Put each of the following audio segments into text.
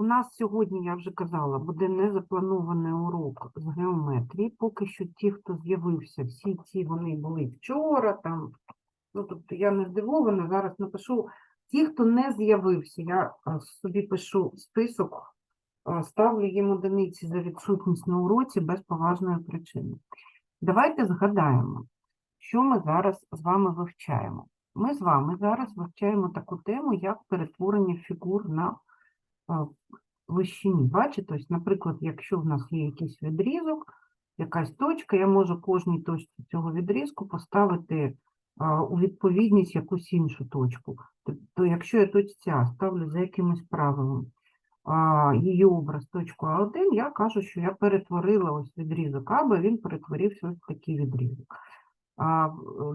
У нас сьогодні, я вже казала, буде незапланований урок з геометрії. Поки що ті, хто з'явився, всі ці вони були вчора. Там, ну, тобто я не здивована, зараз напишу. Ті, хто не з'явився, я собі пишу список, ставлю їм одиниці за відсутність на уроці без поважної причини. Давайте згадаємо, що ми зараз з вами вивчаємо. Ми з вами зараз вивчаємо таку тему, як перетворення фігур на вищині. Бачите, ось, наприклад, якщо в нас є якийсь відрізок, якась точка, я можу кожній точці цього відрізку поставити у відповідність якусь іншу точку. Тобто, якщо я точці А ставлю за якимось правилом її образ точку А1, я кажу, що я перетворила ось відрізок А, бо він перетворився ось такий відрізок.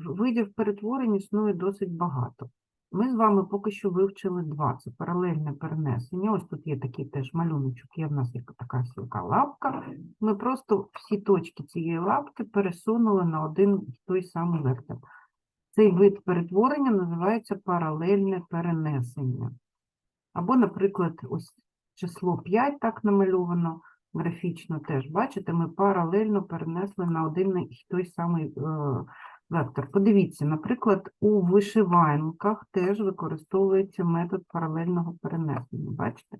Видів перетворень існує досить багато. Ми з вами поки що вивчили два. Це паралельне перенесення. Ось тут є такий теж малюночок, є в нас така сілка лапка. Ми просто всі точки цієї лапки пересунули на один той самий вектор. Цей вид перетворення називається паралельне перенесення. Або, наприклад, ось число 5 так намальовано графічно теж. Бачите, ми паралельно перенесли на один і той самий е, вектор. Подивіться, наприклад, у вишиванках теж використовується метод паралельного перенесення. Бачите?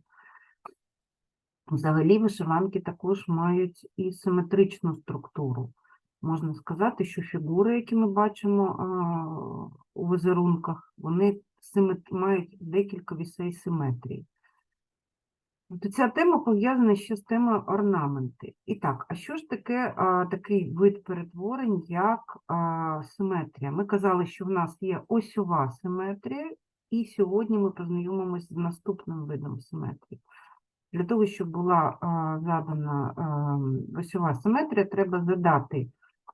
Взагалі вишиванки також мають і симетричну структуру. Можна сказати, що фігури, які ми бачимо у візерунках, вони мають декілька вісей симетрії. То ця тема пов'язана ще з темою орнаменти. І так, а що ж таке а, такий вид перетворень, як а, симетрія? Ми казали, що в нас є осьова симетрія, і сьогодні ми познайомимося з наступним видом симетрії. Для того, щоб була а, задана а, осьова симетрія, треба задати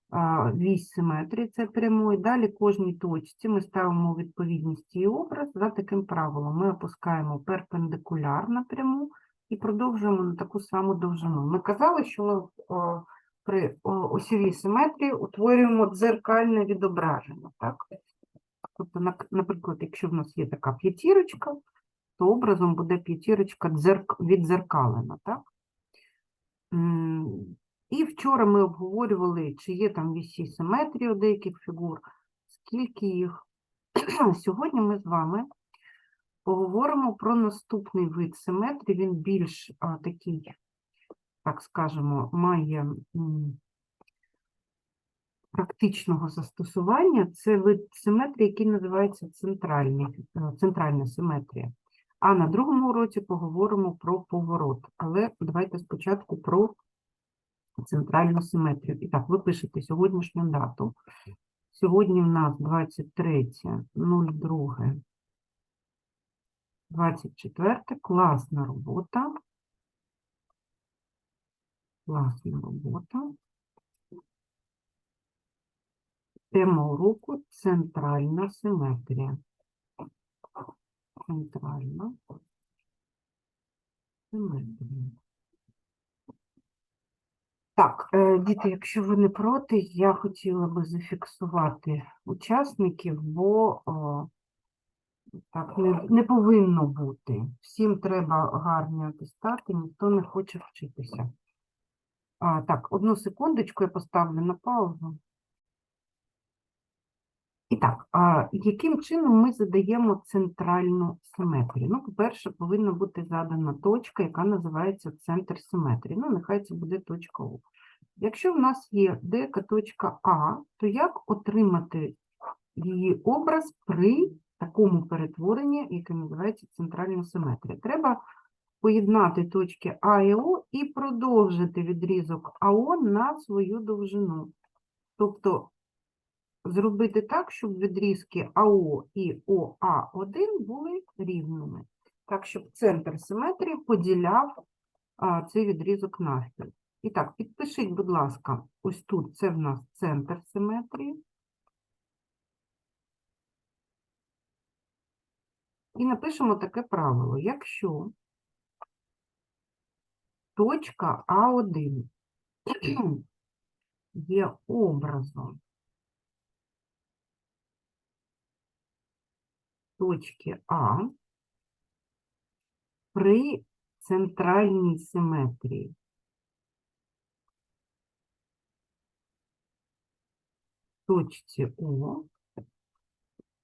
а, вісь симетрії, це прямої. Далі кожній точці ми ставимо відповідність її образ за таким правилом. Ми опускаємо перпендикуляр на пряму і продовжуємо на таку саму довжину. Ми казали, що ми о, при о, осьовій симетрії утворюємо дзеркальне відображення. Так? Тобто, наприклад, якщо в нас є така п'ятірочка, то образом буде п'ятірочка дзерк... віддзеркалена. Так? І вчора ми обговорювали, чи є там вісі симетрії у деяких фігур, скільки їх. Сьогодні ми з вами поговоримо про наступний вид симетрії. Він більш а, такий, так скажемо, має м, практичного застосування. Це вид симетрії, який називається е, центральна симетрія. А на другому уроці поговоримо про поворот. Але давайте спочатку про центральну симетрію. І так, ви пишете сьогоднішню дату. Сьогодні в нас 23.02. 24. Класна робота. Класна робота. Тема уроку центральна симетрія. Центральна симетрія. Так, е, діти, якщо ви не проти, я хотіла би зафіксувати учасників, бо так не, не повинно бути. Всім треба гарні атестати, ніхто не хоче вчитися. А, так, одну секундочку, я поставлю на паузу. І так, а яким чином ми задаємо центральну симетрію? Ну, по-перше, повинна бути задана точка, яка називається центр симетрії. Ну, нехай це буде точка О. Якщо в нас є деяка точка А, то як отримати її образ при такому перетворенні, яке називається центральна симетрія? Треба поєднати точки А і О і продовжити відрізок АО на свою довжину. Тобто зробити так, щоб відрізки АО і ОА1 були рівними. Так, щоб центр симетрії поділяв а, цей відрізок навпіл. І так, підпишіть, будь ласка, ось тут це в нас центр симетрії. І напишемо таке правило. Якщо точка А1 є образом точки А при центральній симетрії. Точці О,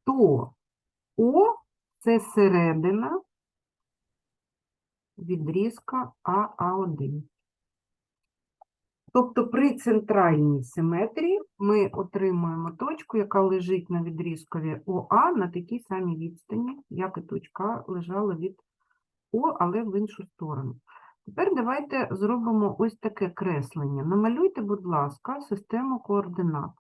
то О це середина відрізка АА1. Тобто при центральній симетрії ми отримуємо точку, яка лежить на відрізкові ОА на такій самій відстані, як і точка лежала від О, але в іншу сторону. Тепер давайте зробимо ось таке креслення. Намалюйте, будь ласка, систему координат.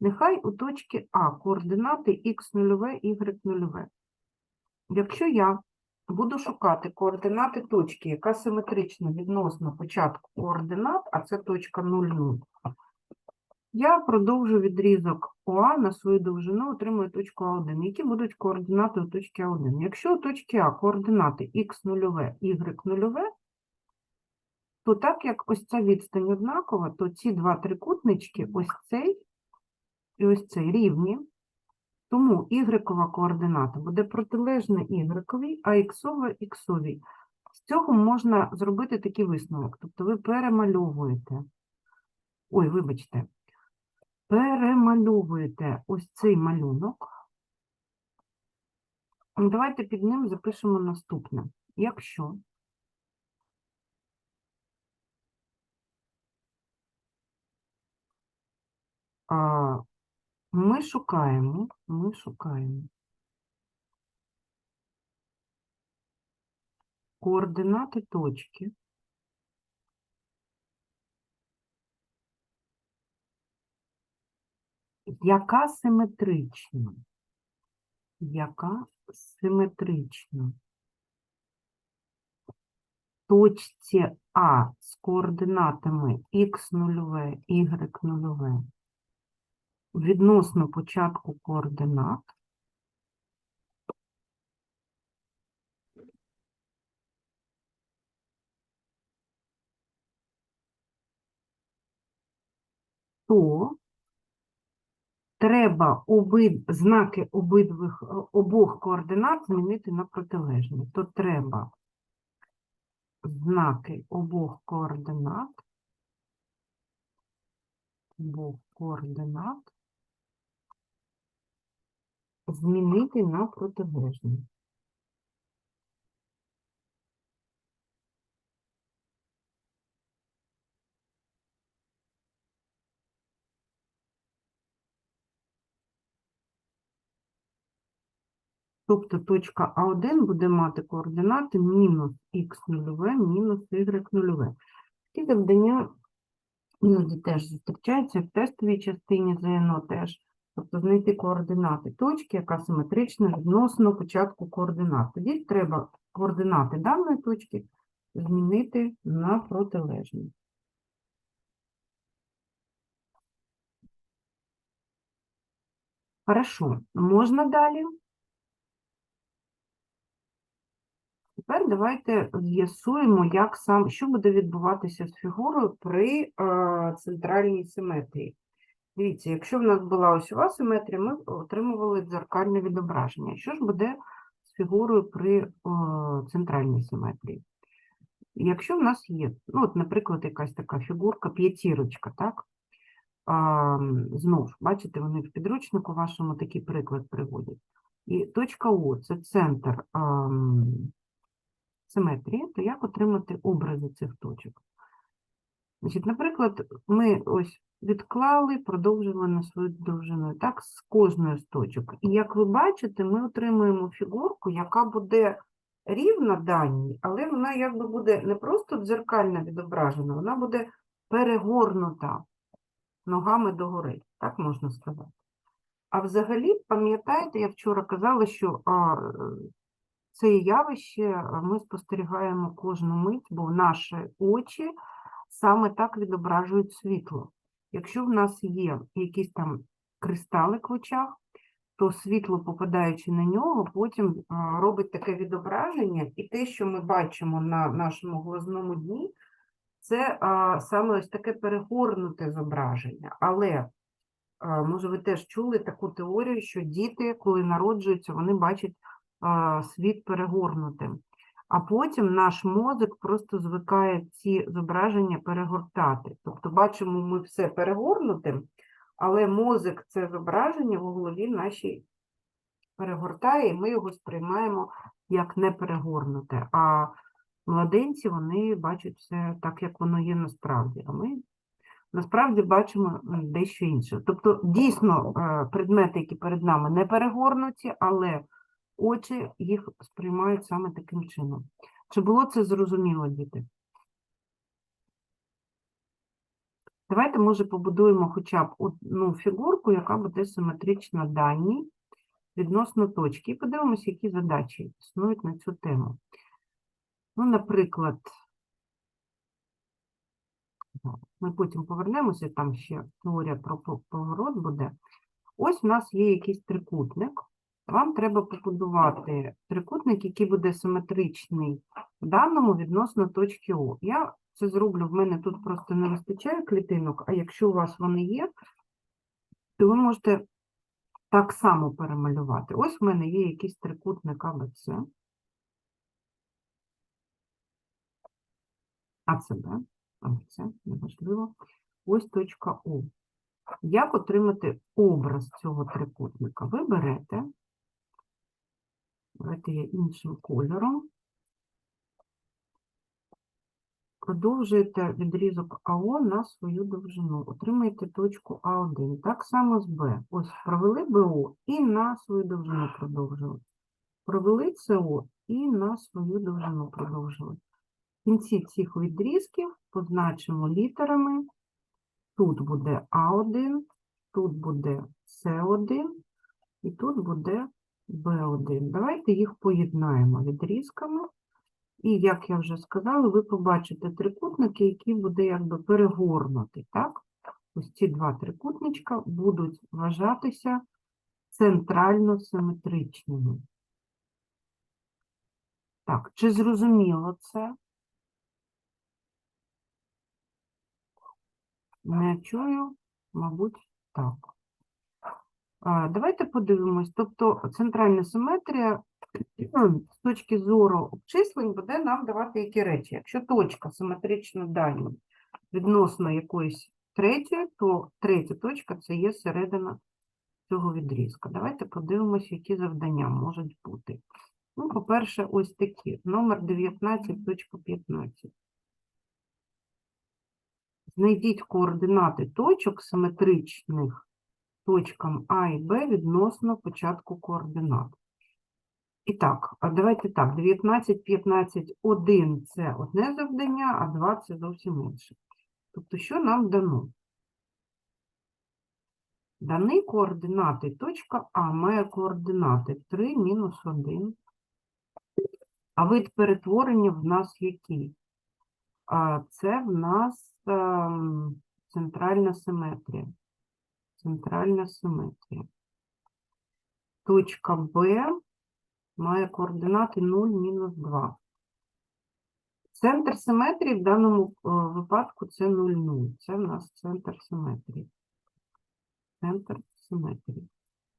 Нехай у точці А координати х0, y0. Якщо я буду шукати координати точки, яка симетрична відносно початку координат, а це точка 0, 0, я продовжу відрізок ОА на свою довжину, отримую точку А1. Які будуть координати у точки А1? Якщо у точки А координати х0, y0, то так як ось ця відстань однакова, то ці два трикутнички, ось цей і ось цей рівні. Тому ігрекова координата буде протилежна ігрековій, а іксова – іксовій. З цього можна зробити такий висновок. Тобто ви перемальовуєте, ой, вибачте, перемальовуєте ось цей малюнок. Давайте під ним запишемо наступне. Якщо а, ми шукаємо, ми шукаємо координати точки, яка симетрична, яка симетрична точці А з координатами х0, y0 відносно початку координат то треба обид... знаки обидвих, обох координат змінити на протилежні. То треба знаки обох координат, обох координат змінити на протилежні. Тобто точка А1 буде мати координати мінус х0, мінус y0. Ці завдання іноді теж зустрічаються в тестовій частині ЗНО теж. Тобто знайти координати точки, яка симетрична відносно початку координат. Тоді треба координати даної точки змінити на протилежні. Хорошо, можна далі? Тепер давайте з'ясуємо, як сам, що буде відбуватися з фігурою при е, центральній симетрії. Дивіться, якщо в нас була осьова симетрія, ми отримували дзеркальне відображення. Що ж буде з фігурою при е, центральній симетрії? Якщо в нас є, ну, от, наприклад, якась така фігурка, п'ятірочка, так? А, знов, бачите, вони в підручнику вашому такий приклад приводять. І точка О – це центр а, симетрії, то як отримати образи цих точок? Значить, наприклад, ми ось відклали, продовжили на свою довжину, так, з кожною з точок. І як ви бачите, ми отримуємо фігурку, яка буде рівна даній, але вона якби буде не просто дзеркально відображена, вона буде перегорнута ногами догори, так можна сказати. А взагалі, пам'ятаєте, я вчора казала, що а, це явище ми спостерігаємо кожну мить, бо наші очі саме так відображують світло. Якщо в нас є якийсь там кристалик в очах, то світло, попадаючи на нього, потім робить таке відображення, і те, що ми бачимо на нашому глазному дні, це а, саме ось таке перегорнуте зображення. Але, а, може, ви теж чули таку теорію, що діти, коли народжуються, вони бачать а, світ перегорнутим. А потім наш мозок просто звикає ці зображення перегортати. Тобто бачимо ми все перегорнутим, але мозок це зображення в голові нашій перегортає, і ми його сприймаємо як не перегорнуте. А младенці вони бачать все так, як воно є насправді. А ми насправді бачимо дещо інше. Тобто, дійсно, е, предмети, які перед нами не перегорнуті, але очі їх сприймають саме таким чином. Чи було це зрозуміло, діти? Давайте, може, побудуємо хоча б одну фігурку, яка буде симетрична даній відносно точки. І подивимося, які задачі існують на цю тему. Ну, наприклад, ми потім повернемося, там ще теорія про поворот буде. Ось у нас є якийсь трикутник. Вам треба побудувати трикутник, який буде симетричний в даному відносно точки О. Я це зроблю, в мене тут просто не вистачає клітинок, а якщо у вас вони є, то ви можете так само перемалювати. Ось в мене є якийсь трикутник АБЦ. АЦБ, АБЦ, неважливо. Ось точка О. Як отримати образ цього трикутника? Ви берете, давайте я іншим кольором, продовжуєте відрізок АО на свою довжину, отримаєте точку А1. Так само з Б. Ось провели БО і на свою довжину продовжили. Провели СО і на свою довжину продовжили. В кінці цих відрізків позначимо літерами. Тут буде А1, тут буде С1 і тут буде Б1. Давайте їх поєднаємо відрізками. І, як я вже сказала, ви побачите трикутники, які буде якби перегорнути, так? Ось ці два трикутничка будуть вважатися центрально симетричними. Так, чи зрозуміло це? Не чую, мабуть, так. Давайте подивимось. Тобто центральна симетрія з точки зору обчислень буде нам давати які речі. Якщо точка симетрична дані відносно якоїсь третьої, то третя точка це є середина цього відрізка. Давайте подивимося, які завдання можуть бути. Ну, по-перше, ось такі. Номер 19.15. Знайдіть координати точок симетричних точкам А і Б відносно початку координат. І так, давайте так, 19, 15, 1 – це одне завдання, а 2 – це зовсім інше. Тобто, що нам дано? Дані координати. Точка А має координати 3, мінус 1. А вид перетворення в нас який? Це в нас ем, центральна симетрія. Центральна симетрія. Точка Б має координати 0, мінус 2. Центр симетрії в даному е, випадку це 0, 0. Це в нас центр симетрії. Центр симетрії.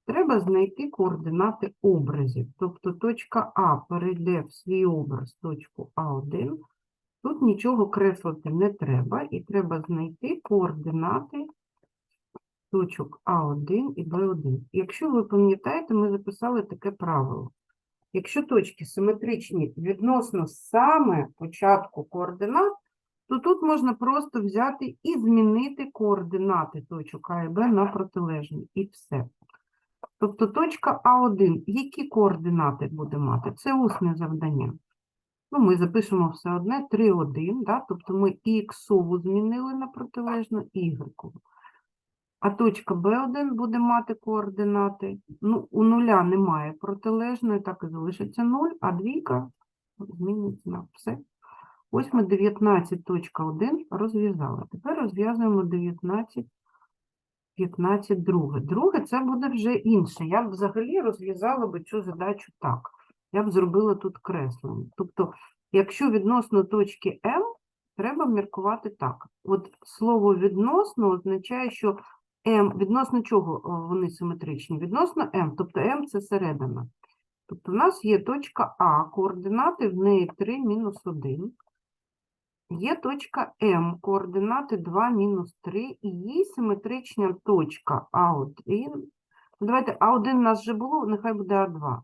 Треба знайти координати образів. Тобто точка А перейде в свій образ точку А1. Тут нічого креслити не треба, і треба знайти координати точок А1 і Б1. Якщо ви пам'ятаєте, ми записали таке правило. Якщо точки симетричні відносно саме початку координат, то тут можна просто взяти і змінити координати точок А і Б на протилежні, і все. Тобто точка А1, які координати буде мати? Це усне завдання. Ну, ми запишемо все одне 3, 1, да? тобто ми і іксову змінили на протилежну, і. А точка Б1 буде мати координати. Ну, у нуля немає протилежної, так і залишиться 0, а двійка зміниться на все. Ось ми 19.1 розв'язали. Тепер розв'язуємо 19, 15, друге. Друге це буде вже інше. Я б взагалі розв'язала би цю задачу так. Я б зробила тут креслення. Тобто, якщо відносно точки М, треба міркувати так. От слово відносно означає, що М, відносно чого вони симетричні? Відносно М, тобто М це середина. Тобто в нас є точка А, координати в неї 3 мінус 1. Є точка М, координати 2 мінус 3, і її симетрична точка А1. Ну, давайте А1 у нас вже було, нехай буде А2.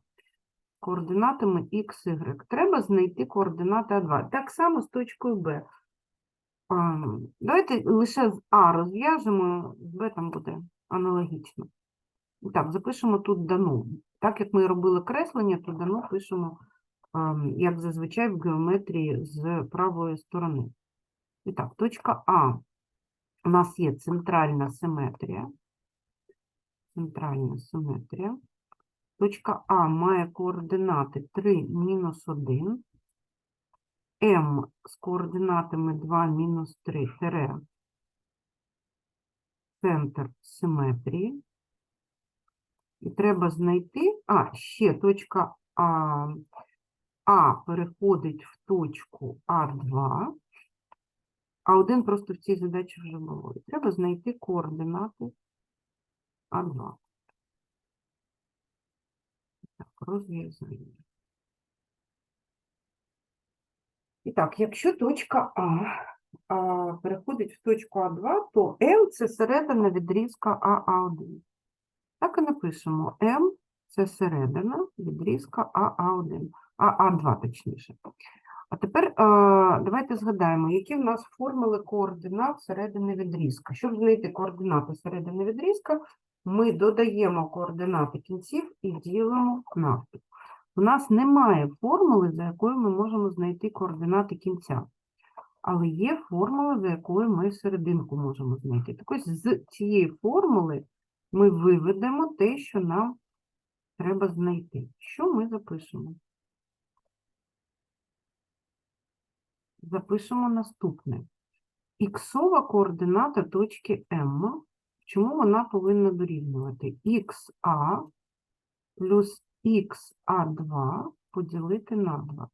Координатами X, Y. Треба знайти координати А2. Так само з точкою Б. Давайте лише з А розв'яжемо, з Б там буде аналогічно. І Так, запишемо тут дано. Так як ми робили креслення, то дано пишемо, ем, як зазвичай в геометрії з правої сторони. І так, точка А. У нас є центральна симетрія. Центральна симетрія. Точка А має координати 3 мінус 1. М з координатами 2 мінус 3 тире центр симетрії. І треба знайти, а, ще точка А, а переходить в точку А2, а 1 просто в цій задачі вже було. І треба знайти координати А2. Так, розв'язуємо. І так, якщо точка А, переходить в точку А2, то L – це середина відрізка АА1. Так і напишемо М це середина відрізка АА1, АА2 точніше. А тепер давайте згадаємо, які в нас формули координат середини відрізка. Щоб знайти координати середини відрізка, ми додаємо координати кінців і ділимо навпіл. У нас немає формули, за якою ми можемо знайти координати кінця. Але є формула, за якою ми серединку можемо знайти. Так ось з цієї формули ми виведемо те, що нам треба знайти. Що ми запишемо? Запишемо наступне. Іксова координата точки М. Чому вона повинна дорівнювати? ХА плюс ХА2 поділити на 2.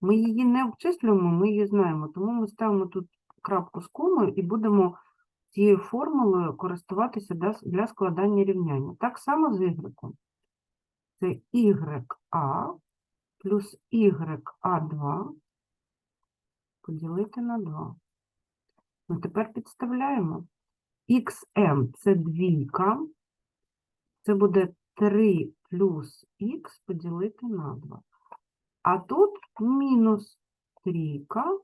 Ми її не обчислюємо, ми її знаємо, тому ми ставимо тут крапку з комою і будемо цією формулою користуватися для, складання рівняння. Так само з y. Це YA плюс YA2 поділити на 2. Ну, тепер підставляємо. XM – це двійка, це буде 3 плюс х поділити на 2. А тут мінус трійка,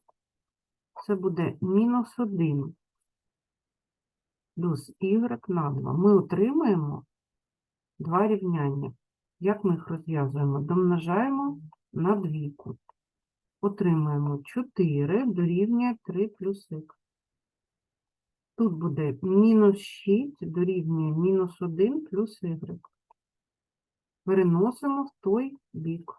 це буде мінус 1 плюс y на 2. Ми отримаємо два рівняння. Як ми їх розв'язуємо? Домножаємо на двійку. Отримаємо 4 дорівнює 3 плюс х. Тут буде мінус 6 дорівнює мінус 1 плюс y. Переносимо в той бік.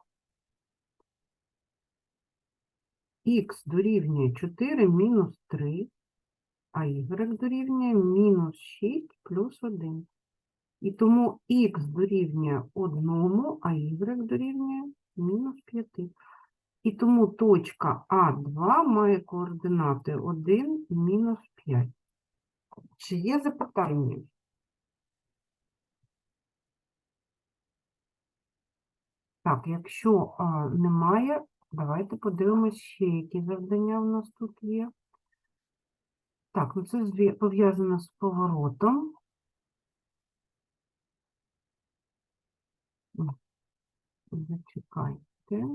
Х дорівнює 4 мінус 3, а y дорівнює мінус 6 плюс 1. І тому х дорівнює 1, а y дорівнює мінус 5. І тому точка А2 має координати 1, мінус 5. Чи є запитання? Так, якщо а, немає, давайте подивимось ще, які завдання у нас тут є. Так, ну це пов'язано з поворотом. Зачекайте.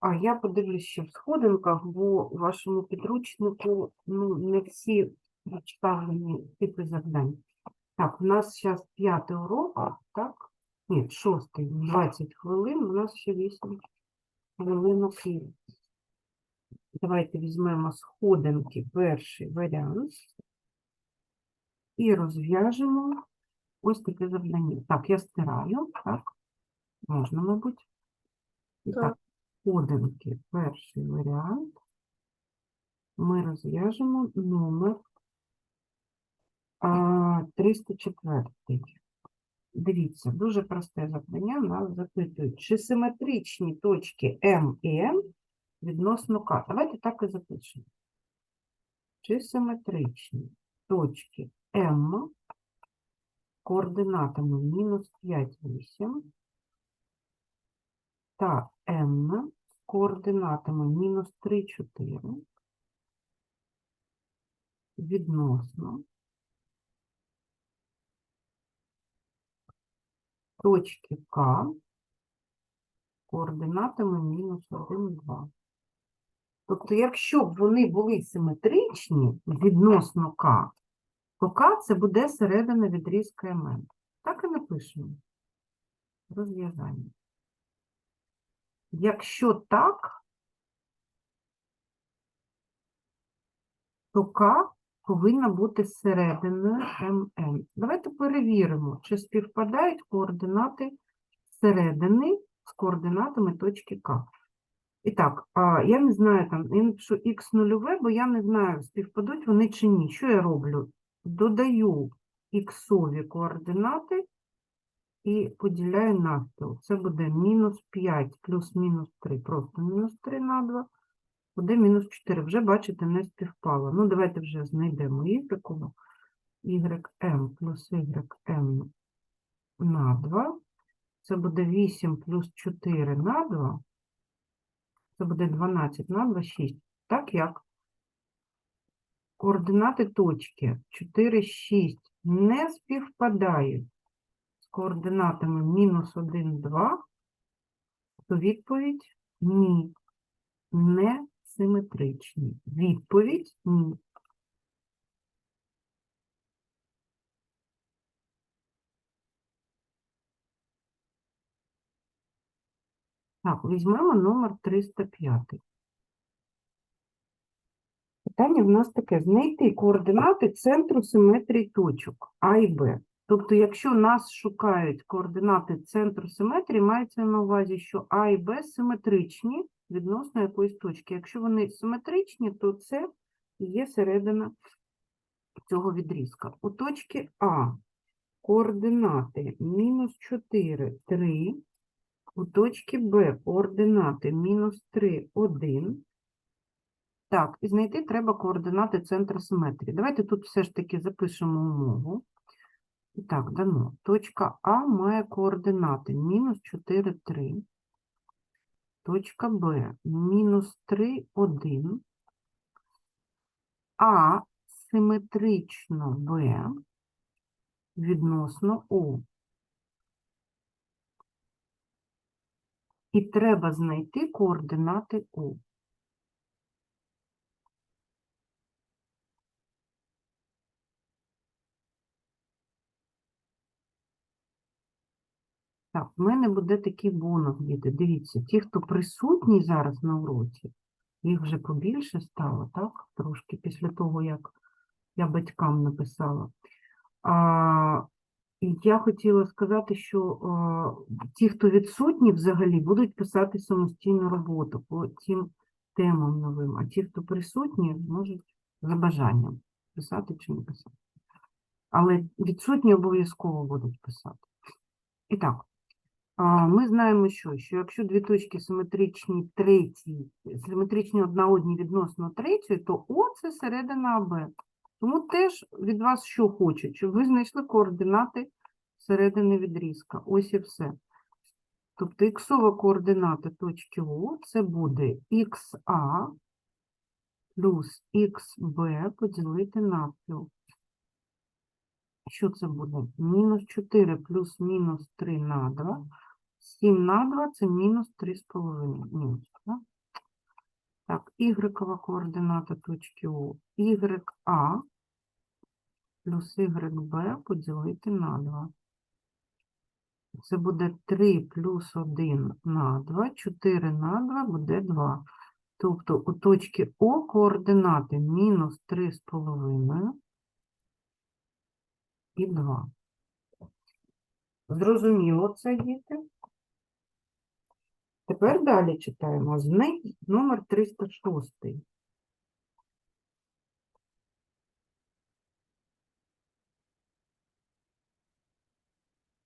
А я подивлюсь ще в сходинках, бо у вашому підручнику ну, не всі представлені типи завдань. Так, у нас зараз п'ятий урок, так? Ні, шостий, 20 хвилин, у нас ще 8 хвилинок є. Давайте візьмемо сходинки, перший варіант. І розв'яжемо ось таке завдання. Так, я стираю, так? Можна, мабуть. І Так. так, сходинки, перший варіант. Ми розв'яжемо номер 304. Дивіться, дуже просте завдання. Нас запитують, чи симетричні точки М і Н відносно К. Давайте так і запишемо. Чи симетричні точки М координатами мінус 5, 8 та з координатами мінус 3, 4 відносно точки К координатами мінус 1, 2. Тобто, якщо б вони були симетричні відносно К, то К це буде середина відрізка МН. Так і напишемо. Розв'язання. Якщо так, то К повинна бути серединою МН. Давайте перевіримо, чи співпадають координати середини з координатами точки К. І так, я не знаю, там, я напишу х нульове, бо я не знаю, співпадуть вони чи ні. Що я роблю? Додаю іксові координати і поділяю навпіл. Це буде мінус 5 плюс мінус 3, просто мінус 3 на 2, буде мінус 4. Вже, бачите, не співпало. Ну, давайте вже знайдемо y, ym плюс ym на 2. Це буде 8 плюс 4 на 2. Це буде 12 на 2, 6. Так як координати точки 4, 6 не співпадають з координатами мінус 1, 2, то відповідь ні, не симетричні. Відповідь ні. Так, візьмемо номер 305. Питання в нас таке: знайти координати центру симетрії точок А і Б. Тобто, якщо нас шукають координати центру симетрії, мається на увазі, що А і Б симетричні відносно якоїсь точки. Якщо вони симетричні, то це є середина цього відрізка. У точки А координати мінус 4, 3, у точки Б координати мінус 3, 1. Так, і знайти треба координати центру симетрії. Давайте тут все ж таки запишемо умову. І так, дано. Точка А має координати мінус 4, 3. Точка Б мінус 3, 1. А симетрично Б відносно О. І треба знайти координати О. Так, в мене буде такий бонус, діти. Дивіться, ті, хто присутній зараз на уроці, їх вже побільше стало, так? Трошки після того, як я батькам написала. А, і я хотіла сказати, що а, ті, хто відсутні взагалі, будуть писати самостійну роботу по тим темам новим, а ті, хто присутні, можуть за бажанням писати чи не писати. Але відсутні обов'язково будуть писати. І так, Ми знаємо, що, що якщо дві точки симетричні третій, симетричні одна одній відносно третьої, то О це середина АБ. Тому теж від вас що хочуть, щоб ви знайшли координати середини відрізка. Ось і все. Тобто іксова координата точки О це буде ХА плюс ХБ поділити навпіл. Що це буде? Мінус 4 плюс мінус 3 на 2. 7 на 2 це мінус 3,5. Мінус, да? Так, y координата точки О. YA плюс YB поділити на 2. Це буде 3 плюс 1 на 2, 4 на 2 буде 2. Тобто у точки О координати мінус 3,5 і 2. Зрозуміло це, діти? Тепер далі читаємо. Знайдіть номер 306.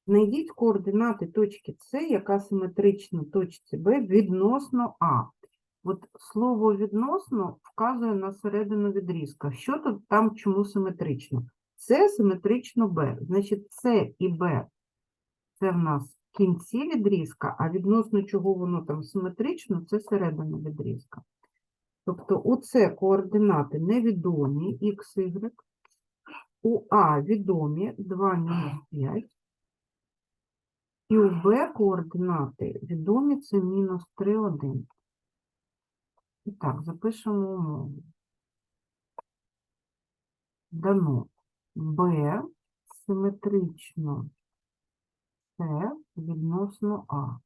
Знайдіть координати точки С, яка симетрична точці Б відносно А. От слово відносно вказує на середину відрізка. Що тут там чому симетрично? С симетрично Б. Значить, С і Б це в нас кінці відрізка, а відносно чого воно там симетрично, це середина відрізка. Тобто у С координати невідомі х, y, у А відомі 2 мінус 5, і у Б координати відомі це мінус 3, 1. І так, запишемо умову. Дано Б симетрично С відносно А.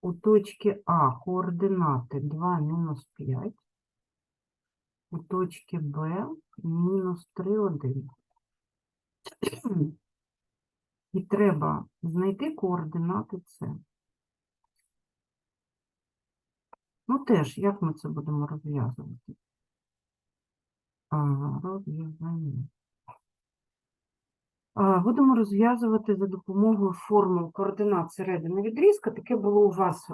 У точки А координати 2 мінус 5, у точки Б мінус 3, 1. І треба знайти координати С. Ну теж, як ми це будемо розв'язувати? Розв'язання. Будемо розв'язувати за допомогою формул координат середини відрізка. Таке було у вас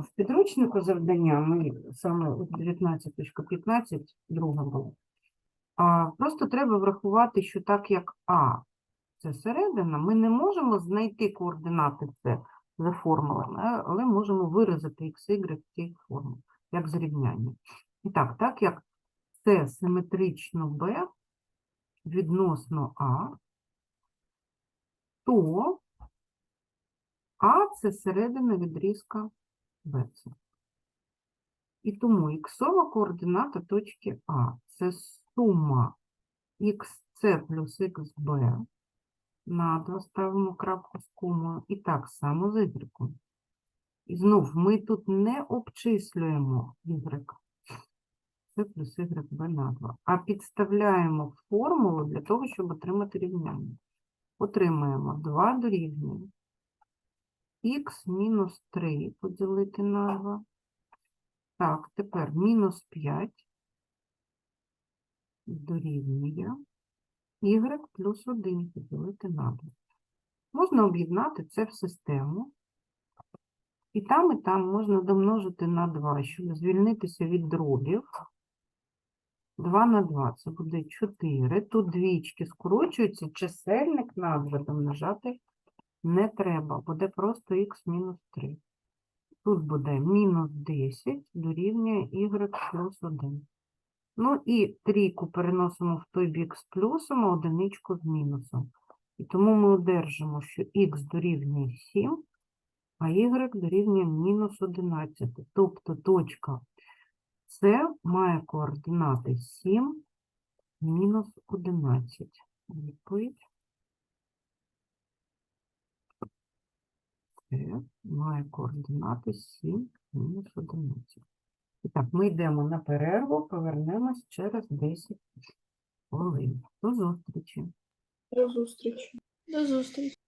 в підручнику завдання, ми саме 19.15, друга була. Просто треба врахувати, що так як А це середина, ми не можемо знайти координати С за формулами, але можемо виразити x, y цій формі, як зрівняння. І так, так як С симетрично Б відносно А, то А це середина відрізка БЦ. І тому іксова координата точки А це сума xc плюс xb на 2 ставимо крапку з комою, і так само з y. І знов ми тут не обчислюємо y. Це плюс YB на 2, а підставляємо формулу для того, щоб отримати рівняння. Отримаємо 2 дорівнює х мінус 3 поділити на 2. Так, тепер мінус 5 дорівнює y плюс 1 поділити на 2. Можна об'єднати це в систему. І там, і там можна домножити на 2, щоб звільнитися від дробів. 2 на 2 це буде 4. Тут двічки скорочуються, чисельник на 2 домножати не треба, буде просто х мінус 3. Тут буде мінус 10 дорівнює y плюс 1. Ну і трійку переносимо в той бік з плюсом, а одиничку з мінусом. І тому ми одержимо, що х дорівнює 7, а y дорівнює мінус 11. Тобто точка С має координати 7, мінус 11. Відповідь. Має координати 7, мінус 11. І так, ми йдемо на перерву, повернемось через 10 хвилин. До зустрічі. До зустрічі. До зустрічі.